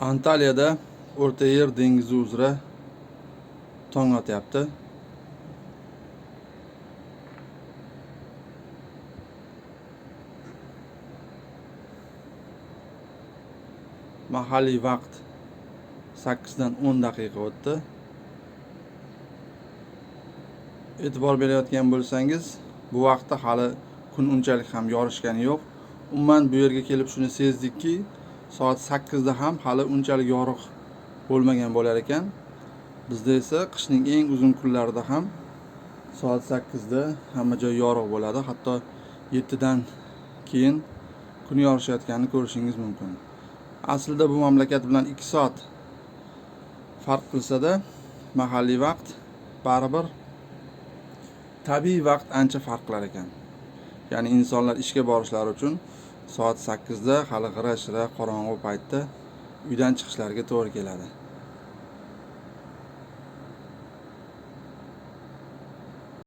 Antaliyada O'rta Yer dengizi uzra tong otyapti. Mahalliy vaqt 8 dan 10 daqiqa o'tdi. E'tibor berayotgan bo'lsangiz, bu vaqtda hali kun unchalik ham yorishgani yo'q. Umuman bu yerga kelib shuni sezdikki, soat 8 da ham hali unchalik yorug' bo'lmagan bo'lar ekan. Bizda esa qishning eng uzun kunlarida ham soat 8 da hamma joy yorug' bo'ladi. Hatto 7 dan keyin kun yorishayotganini ko'rishingiz mumkin. Aslida bu mamlakat bilan 2 soat farq qilsada mahalliy vaqt baribir tabiiy vaqt ancha farq qilar ekan. Ya'ni insonlar ishga borishlari uchun soat 8 da hali g'ira-shira qorong'u paytda uydan chiqishlariga to'g'ri keladi.